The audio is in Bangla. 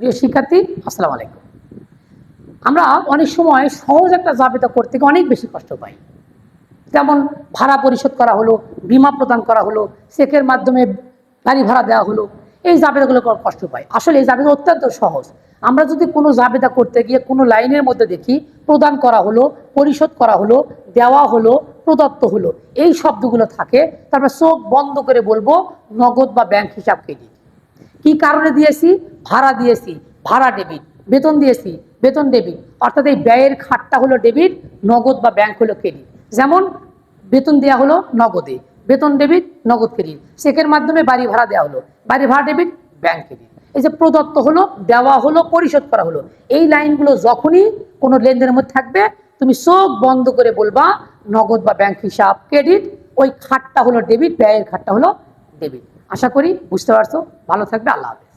প্রিয় শিক্ষার্থী, আসসালামু আলাইকুম। আমরা অনেক সময় সহজ একটা জাবেদা করতে গিয়ে অনেক বেশি কষ্ট পাই। যেমন ভাড়া পরিশোধ করা হলো, বিমা প্রদান করা হলো, চেকের মাধ্যমে গাড়ি ভাড়া দেওয়া হলো, এই জাবেদাগুলো কষ্ট পাই। আসলে এই জাবেদা অত্যন্ত সহজ। আমরা যদি কোনো জাবেদা করতে গিয়ে কোনো লাইনের মধ্যে দেখি, প্রদান করা হলো, পরিশোধ করা হলো, দেওয়া হলো, প্রদত্ত হলো, এই শব্দগুলো থাকে, তারপর চোখ বন্ধ করে বলব, নগদ বা ব্যাংক হিসাব ক্রেডিট। কি কারণে দিয়েছি? ভাড়া দিয়েছি। ভাড়া ডেবিট বেতন দিয়েছি, বেতন ডেবিট অর্থাৎ এই ব্যয়ের খাতটা হলো ডেবিট নগদ বা ব্যাংক হলো ক্রেডিট যেমন বেতন দেওয়া হলো নগদে, বেতন ডেবিট নগদ ক্রেডিট চেকের মাধ্যমে বাড়ি ভাড়া দেওয়া হলো। বাড়ি ভাড়া ডেবিট ব্যাংক ক্রেডিট এই যে প্রদত্ত হলো, দেওয়া হলো, পরিশোধ করা হলো। এই লাইনগুলো যখনই কোনো লেনদেনের মধ্যে থাকবে, তুমি চোখ বন্ধ করে বলবা, নগদ বা ব্যাংক হিসাব ক্রেডিট ওই খাতটা হলো ডেবিট ব্যয়ের খাতটা হলো ডেবিট আশা করি বুঝতে পারছ। ভালো থাকবে আল্লাহ হাফেজ।